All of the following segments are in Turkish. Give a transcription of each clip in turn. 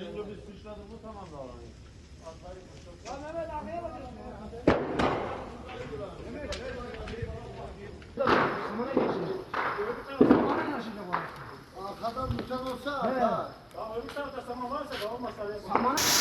Şimdi biz sıçradık mı tamam da alanı. Arkadan bıçak olsa ha. Tamam öbür tarafta saman varsa da olmazsa Hiç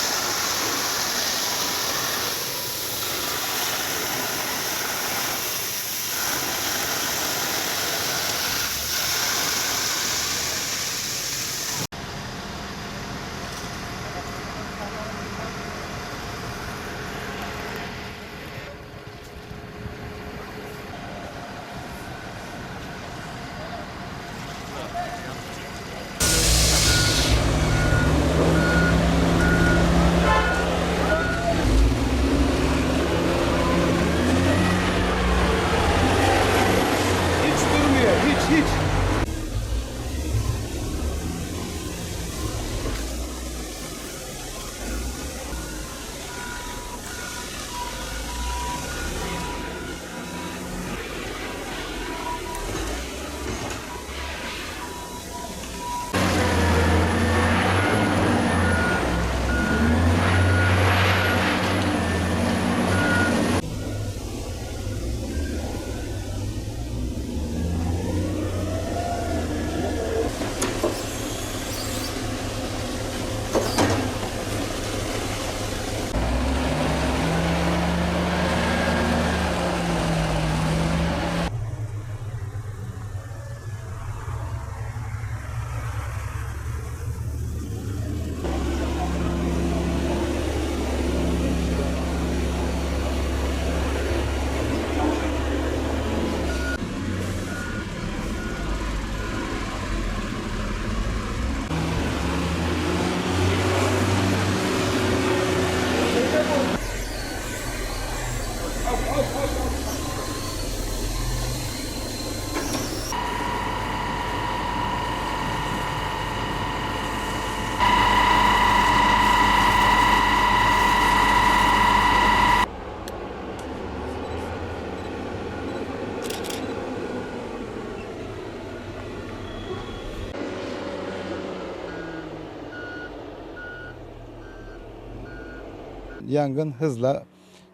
Yangın hızla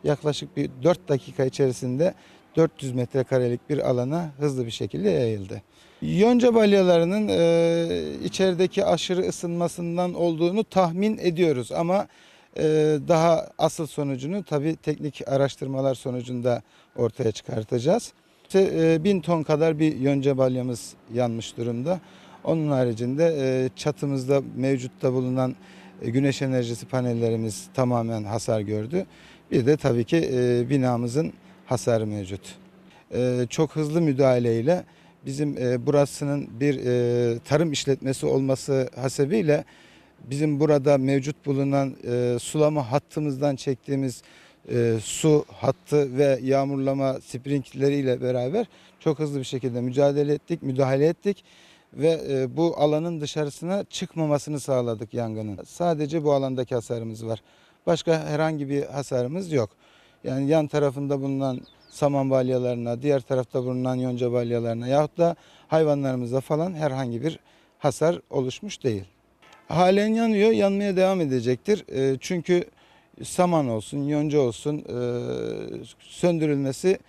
yaklaşık bir 4 dakika içerisinde 400 metrekarelik bir alana hızlı bir şekilde yayıldı. Yonca balyalarının e, içerideki aşırı ısınmasından olduğunu tahmin ediyoruz ama e, daha asıl sonucunu tabii teknik araştırmalar sonucunda ortaya çıkartacağız. İşte, e, bin ton kadar bir yonca balyamız yanmış durumda. Onun haricinde e, çatımızda mevcutta bulunan güneş enerjisi panellerimiz tamamen hasar gördü. Bir de tabii ki e, binamızın hasarı mevcut. E, çok hızlı müdahaleyle bizim e, burasının bir e, tarım işletmesi olması hasebiyle bizim burada mevcut bulunan e, sulama hattımızdan çektiğimiz e, su hattı ve yağmurlama sprinkleriyle beraber çok hızlı bir şekilde mücadele ettik, müdahale ettik ve e, bu alanın dışarısına çıkmamasını sağladık yangının. Sadece bu alandaki hasarımız var. Başka herhangi bir hasarımız yok. Yani yan tarafında bulunan saman balyalarına, diğer tarafta bulunan yonca balyalarına yahut da hayvanlarımıza falan herhangi bir hasar oluşmuş değil. Halen yanıyor, yanmaya devam edecektir. E, çünkü saman olsun, yonca olsun e, söndürülmesi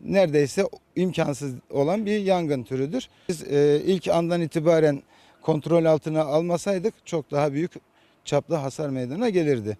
neredeyse imkansız olan bir yangın türüdür. Biz e, ilk andan itibaren kontrol altına almasaydık çok daha büyük çaplı hasar meydana gelirdi.